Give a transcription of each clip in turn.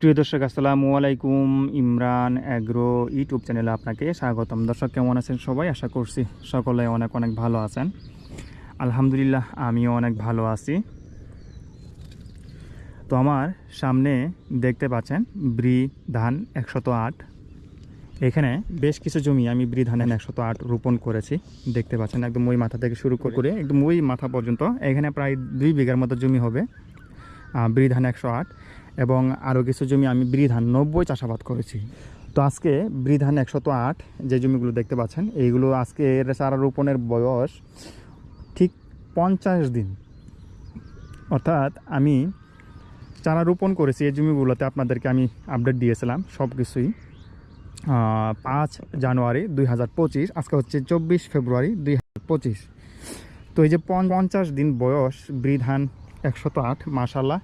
প্রিয় দর্শক, আসসালামু আলাইকুম। ইমরান অ্যাগ্রো ইউটিউব চ্যানেলে আপনাকে স্বাগতম। দর্শক, কেমন আছেন সবাই? আশা করছি সকলে অনেক অনেক ভালো আছেন। আলহামদুলিল্লাহ, আমিও অনেক ভালো আছি। তো আমার সামনে দেখতে পাচ্ছেন ব্রি ধান একশত আট। এখানে বেশ কিছু জমি আমি ব্রি ধান একশত আট রোপণ করেছি। দেখতে পাচ্ছেন, একদম ওই মাথা থেকে শুরু করে একদম ওই মাথা পর্যন্ত। এখানে প্রায় দুই বিঘার মতো জমি হবে ব্রি ধান একশো আট। এবং আরও কিছু জমি আমি ব্রি ধান নব্বই চাষাবাদ করেছি। তো আজকে ব্রি ধান একশত আট যে জমিগুলো দেখতে পাচ্ছেন, এইগুলো আজকে এর চারা রোপণের বয়স ঠিক পঞ্চাশ দিন। অর্থাৎ আমি চারা রোপণ করেছি এই জমিগুলোতে, আপনাদেরকে আমি আপডেট দিয়েছিলাম সব কিছুই পাঁচ জানুয়ারি দুই হাজার পঁচিশ, আজকে হচ্ছে চব্বিশ ফেব্রুয়ারি দুই হাজার পঁচিশ। তো এই যে পঞ্চ- পঞ্চাশ দিন বয়স বৃধান একশত আট মাশাল্লাহ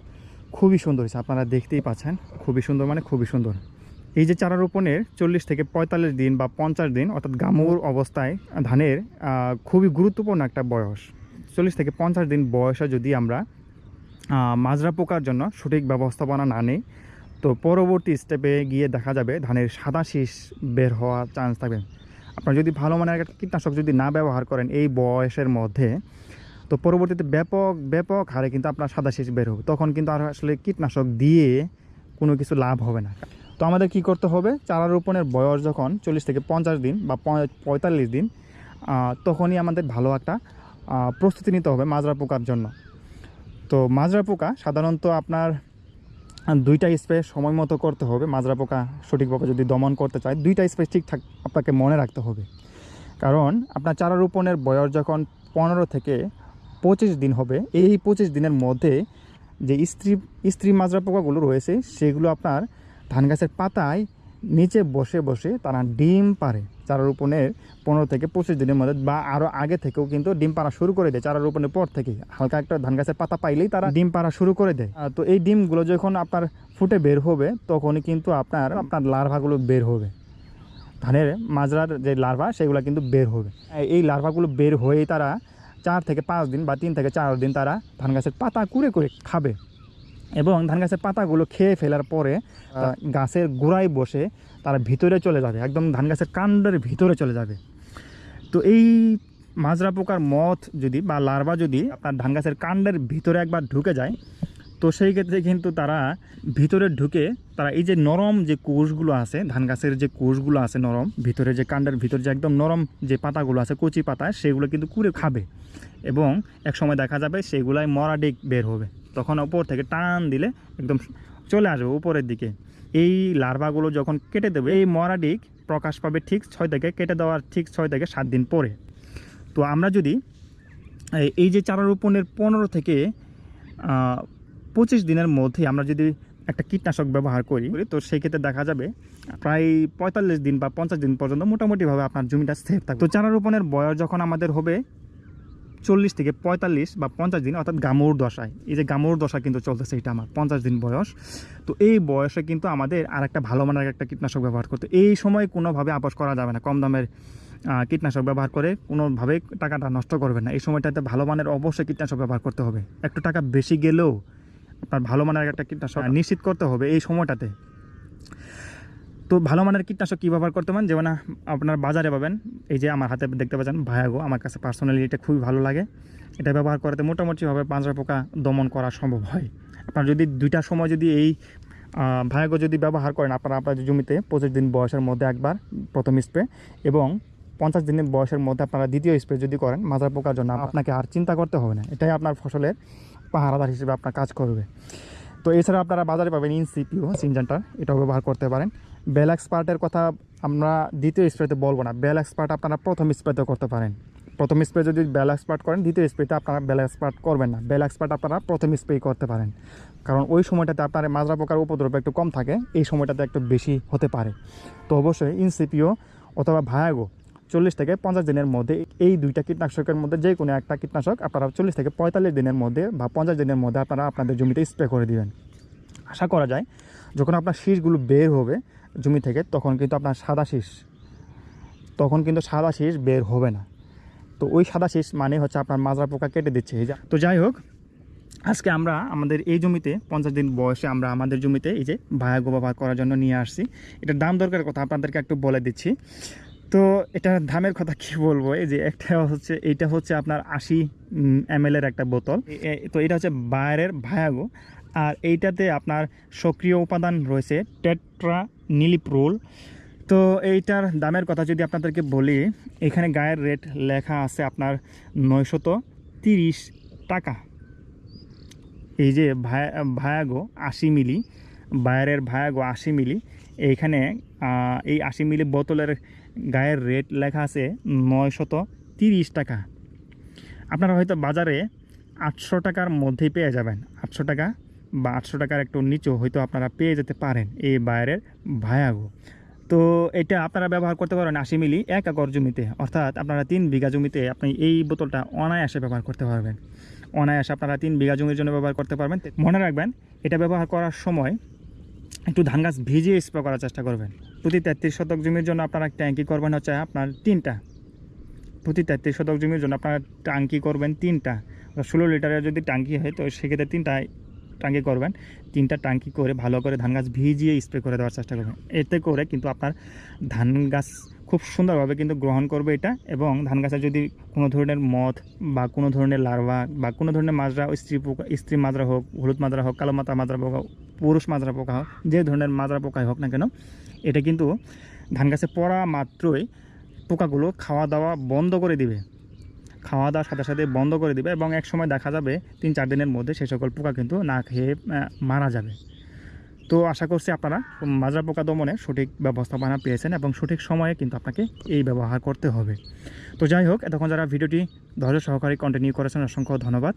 খুবই সুন্দর হয়েছে, আপনারা দেখতেই পাচ্ছেন। খুবই সুন্দর মানে খুবই সুন্দর। এই যে চারা রোপণের চল্লিশ থেকে পঁয়তাল্লিশ দিন বা পঞ্চাশ দিন, অর্থাৎ গামুর অবস্থায় ধানের খুবই গুরুত্বপূর্ণ একটা বয়স। চল্লিশ থেকে পঞ্চাশ দিন বয়সে যদি আমরা মাজরা পোকার জন্য সঠিক ব্যবস্থাপনা না নেই, তো পরবর্তী স্টেপে গিয়ে দেখা যাবে ধানের সাদা শীষ বের হওয়ার চান্স থাকবে। আপনারা যদি ভালো মানের একটা কীটনাশক যদি না ব্যবহার করেন, এই বয়সের মধ্যে তো পরবর্তীতে ব্যাপক ব্যাপক হারে কিন্তু আপনার সাদা শীষ বের হবে। তখন কিন্তু আর আসলে কীটনাশক দিয়ে কোনো কিছু লাভ হবে না। তো আমাদের কি করতে হবে? চারা রোপণের বয়স যখন চল্লিশ থেকে পঞ্চাশ দিন বা পঁয়- পঁয়তাল্লিশ দিন তখনই আমাদের ভালো একটা প্রস্তুতি নিতে হবে মাজরা পোকার জন্য। তো মাজরা পোকা সাধারণত আপনার দুইটা স্প্রে সময় মতো করতে হবে। মাজরা পোকা সঠিকভাবে যদি দমন করতে চায়, দুইটা স্প্রে ঠিকঠাক আপনাকে মনে রাখতে হবে। কারণ আপনার চারা রোপণের বয়স যখন পনেরো থেকে পঁচিশ দিন হবে। এই পঁচিশ দিনের মধ্যে যে স্ত্রী স্ত্রী মাজরা পোকাগুলো রয়েছে, সেগুলো আপনার ধান গাছের পাতায় নিচে বসে বসে তারা ডিম পারে চারা রোপণের পনেরো থেকে পঁচিশ দিনের মধ্যে বা আরও আগে থেকেও কিন্তু ডিম পাড়া শুরু করে দেয় চারা রোপণের পর থেকে। হালকা একটা ধান গাছের পাতা পাইলেই তারা ডিম পাড়া শুরু করে দেয়। তো এই ডিমগুলো যখন আপনার ফুটে বের হবে, তখনই কিন্তু আপনার আপনার লার্ভাগুলো বের হবে। ধানের মাজরার যে লার্ভা, সেগুলো কিন্তু বের হবে। এই লার্ভাগুলো বের হয়েই তারা চার থেকে পাঁচ দিন বা তিন থেকে চার দিন তারা ধান গাছের পাতা কুড়ে করে খাবে। এবং ধান গাছের পাতাগুলো খেয়ে ফেলার পরে গাছের গোড়ায় বসে তারা ভিতরে চলে যাবে একদম ধান গাছের কাণ্ডের ভিতরে চলে যাবে। তো এই মাজরা পোকার মথ যদি বা লার্ভা যদি আপনার ধান গাছের কাণ্ডের ভিতরে একবার ঢুকে যায় তো সেই ক্ষেত্রে কিন্তু তারা ভিতরে ঢুকে তারা এই যে নরম যে কোষগুলো আছে, ধান গাছের যে কোষগুলো আছে নরম, ভিতরে যে কাণ্ডের ভিতরে যে একদম নরম যে পাতাগুলো আছে, কচি পাতা, সেগুলো কিন্তু কুড়ে খাবে। এবং এক সময় দেখা যাবে সেগুলাই মরাডিক বের হবে। তখন ওপর থেকে টান দিলে একদম চলে আসবে উপরের দিকে। এই লার্ভাগুলো যখন কেটে দেবে, এই মরাডিক প্রকাশ পাবে ঠিক ছয় থেকে, কেটে দেওয়ার ঠিক ছয় থেকে সাত দিন পরে। তো আমরা যদি এই- যে চারা রোপণের পনেরো থেকে পঁচিশ দিনের মধ্যে আমরা যদি একটা কীটনাশক ব্যবহার করি তো সেই ক্ষেত্রে দেখা যাবে প্রায় পঁয়তাল্লিশ দিন বা পঞ্চাশ দিন পর্যন্ত মোটামুটিভাবে আপনার জমিটা সেফ থাকবে। তো চারা রোপণের বয়স যখন আমাদের হবে চল্লিশ থেকে পঁয়তাল্লিশ বা পঞ্চাশ দিন অর্থাৎ গামুর দশায়। এই যে গামুর দশা কিন্তু চলতেছে এটা আমার পঞ্চাশ দিন বয়স। তো এই বয়সে কিন্তু আমাদের আর একটা ভালো মানের একটা কীটনাশক ব্যবহার করতে। এই সময় কোনোভাবে আপোষ করা যাবে না কম দামের কীটনাশক ব্যবহার করে কোনোভাবে টাকাটা নষ্ট করবে না। এই সময়টাতে ভালো মানের অবশ্যই কীটনাশক ব্যবহার করতে হবে। একটু টাকা বেশি গেলেও আপনার ভালো মানের একটা কীটনাশক নিশ্চিত করতে হবে এই সময়টাতে। তো ভালো মানের কীটনাশক কী ব্যবহার করতে পারেন? যেমন আপনার বাজারে পাবেন। এই যে আমার হাতে দেখতে পাচ্ছেন ভায়াগো আমার কাছে পার্সোনালি এটা খুবই ভালো লাগে। এটা ব্যবহার করাতে মোটামুটিভাবে পাঁচরা পোকা দমন করা সম্ভব হয়। আপনার যদি দুইটা সময় যদি এই ভায়াগো যদি ব্যবহার করেন আপনারা আপনার জমিতে পঁচিশ দিন বয়সের মধ্যে একবার প্রথম স্প্রে এবং পঞ্চাশ দিনের বয়সের মধ্যে আপনারা দ্বিতীয় স্প্রে যদি করেন মাজার পোকার জন্য আপনাকে আর চিন্তা করতে হবে না। এটাই আপনার ফসলের পাহারাদার হিসেবে আপনার কাজ করবে। তো এছাড়া আপনারা বাজারে পাবেন ইনসিপিও সিনজেন্টার এটাও ব্যবহার করতে পারেন। বেল এক্সপার্টের কথা আমরা দ্বিতীয় স্প্রেতে বলব না। বেল এক্সপার্ট আপনারা প্রথম স্প্রেতে করতে পারেন। প্রথম স্প্রে যদি বেল এক্সপার্ট করেন, দ্বিতীয় স্প্রেতে আপনারা বেল এক্সপার্ট করবেন না। বেল এক্সপার্ট আপনারা প্রথম স্প্রে করতে পারেন। কারণ ওই সময়টাতে আপনার মাজরা পোকার উপদ্রব একটু কম থাকে, এই সময়টাতে একটু বেশি হতে পারে। তো অবশ্যই ইনসিপিও অথবা ভায়াগো চল্লিশ থেকে পঞ্চাশ দিনের মধ্যে এই দুইটা কীটনাশকের মধ্যে যে কোনো একটা কীটনাশক আপনারা চল্লিশ থেকে পঁয়তাল্লিশ দিনের মধ্যে বা পঞ্চাশ দিনের মধ্যে আপনারা আপনাদের জমিতে স্প্রে করে দিবেন। আশা করা যায়, যখন আপনার শীষগুলো বের হবে জমি থেকে, তখন কিন্তু আপনার সাদা শীষ, তখন কিন্তু সাদা শীষ বের হবে না। তো ওই সাদা শীষ মানে হচ্ছে আপনার মাজরা পোকা কেটে দিচ্ছে তো যাই হোক, আজকে আমরা আমাদের এই জমিতে পঞ্চাশ দিন বয়সে আমরা আমাদের জমিতে এই যে ভায়াগো ব্যবহার করার জন্য নিয়ে আসছি। এটার দাম দরকার কথা আপনাদেরকে একটু বলে দিচ্ছি। তো এটার দামের কথা কি বলব? এই যে একটা হচ্ছে, এইটা হচ্ছে আপনার আশি এম এর একটা বোতল। তো এটা হচ্ছে বায়ারের ভায়াগো। আর এইটাতে আপনার সক্রিয় উপাদান রয়েছে টেট্রা নিলিপ্রোল তো এইটার দামের কথা যদি আপনাদেরকে বলি, এখানে গায়ের রেট লেখা আছে আপনার নয়শত তিরিশ টাকা। এই যে ভায়া, ভায়াগো আশি মিলি, বায়ারের ভায়াগো আশি মিলি, এইখানে এই আশি মিলি বোতলের গায়ের রেট লেখা আছে নয়শত তিরিশ টাকা। আপনারা হয়তো বাজারে আটশো টাকার মধ্যেই পেয়ে যাবেন। আটশো টাকা বা আটশো টাকার একটু নিচু হয়তো আপনারা পেয়ে যেতে পারেন এই বায়ারের ভায়াগো। তো এটা আপনারা ব্যবহার করতে পারেন আশি মিলি এক একর জমিতে। অর্থাৎ আপনারা তিন বিঘা জমিতে আপনি এই বোতলটা অনায়াসে ব্যবহার করতে পারবেন। অনায়াসে আপনারা তিন বিঘা জমির জন্য ব্যবহার করতে পারবেন। মনে রাখবেন, এটা ব্যবহার করার সময় একটু ধান গাছ ভিজিয়ে স্প্রে করার চেষ্টা করবেন। প্রতি তেত্রিশ শতক জমির জন্য আপনারা ট্যাঙ্কি করবেন হচ্ছে আপনার তিনটা। প্রতি তেত্রিশ শতক জমির জন্য আপনারা ট্যাঙ্কি করবেন তিনটা। ষোলো লিটারের যদি ট্যাঙ্কি হয়, তো সেক্ষেত্রে তিনটা ট্যাঙ্কি করবেন। তিনটা ট্যাঙ্কি করে ভালো করে ধান গাছ ভিজিয়ে স্প্রে করে দেওয়ার চেষ্টা করবেন। এতে করে কিন্তু আপনার ধান গাছ খুব সুন্দরভাবে কিন্তু গ্রহণ করবে এটা এবং ধান গাছে যদি কোনো ধরনের মদ বা কোনো ধরনের লার্ভা বা কোনো ধরনের মাজরা, স্ত্রী পোকা, স্ত্রী মাজরা হোক, হলুদ মাজরা হোক, কালো মাথা মাজরা পোকা পুরুষ মাজরা পোকা হোক, যে ধরনের মাজরা পোকাই হোক না কেন, এটা কিন্তু ধান গাছে পড়া মাত্রই পোকাগুলো খাওয়া দাওয়া বন্ধ করে দিবে। খাওয়া দাওয়ার সাথে সাথে বন্ধ করে দিবে এবং এক সময় দেখা যাবে তিন চার দিনের মধ্যে সেই সকল পোকা কিন্তু না খেয়ে মারা যাবে। তো আশা করছি আপনারা মাজরা পোকা দমনে সঠিক ব্যবস্থাপনা পেয়েছেন এবং সঠিক সময়ে কিন্তু আপনাকে এই ব্যবহার করতে হবে। তো যাই হোক, এতক্ষণ যারা ভিডিওটি ধৈর্য সহকারে কন্টিনিউ করেছেন, অসংখ্য ধন্যবাদ।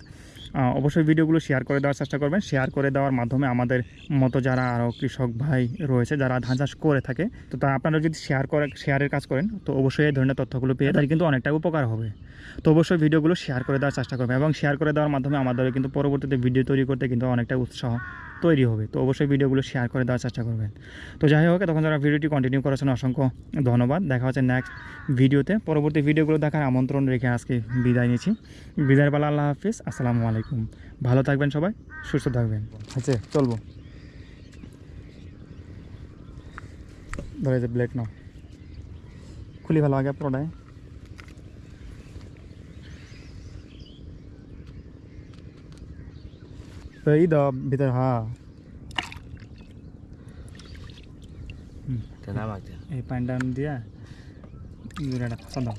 অবশ্যই ভিডিওগুলো শেয়ার করে দেওয়ার চেষ্টা করবেন। শেয়ার করে দেওয়ার মাধ্যমে আমাদের মতো যারা আরও কৃষক ভাই রয়েছে, যারা ধান চাষ করে থাকে, তো তা আপনারা যদি শেয়ার করে শেয়ারের কাজ করেন, তো অবশ্যই এই ধরনের তথ্যগুলো পেয়ে তাদের কিন্তু অনেকটা উপকার হবে। তো অবশ্যই ভিডিওগুলো শেয়ার করে দেওয়ার চেষ্টা করবেন এবং শেয়ার করে দেওয়ার মাধ্যমে আমাদের কিন্তু পরবর্তীতে ভিডিও তৈরি করতে কিন্তু অনেকটা উৎসাহ তৈরি হবে। তো অবশ্যই ভিডিওগুলো শেয়ার করে দেওয়ার চেষ্টা করবেন। তো যাই হোক তখন যারা ভিডিওটি কন্টিনিউ করেছেন, অসংখ্য ধন্যবাদ। দেখা হচ্ছে নেক্সট ভিডিওতে পরবর্তী ভিডিওগুলো দেখার আমন্ত্রণ রেখে আজকে বিদায় নিচ্ছি। বিদায়ের বেলা আল্লাহ হাফিজ আসসালামু আলাইকুম। ভালো থাকবেন সবাই সুস্থ থাকবেন। আচ্ছা চলবো। ধরে যে ব্লেড নাও। খুলি ভালো আগে পুরোটাই এই দাও ভিতরে হ্যাঁ এই পানিটা দিয়া দাও।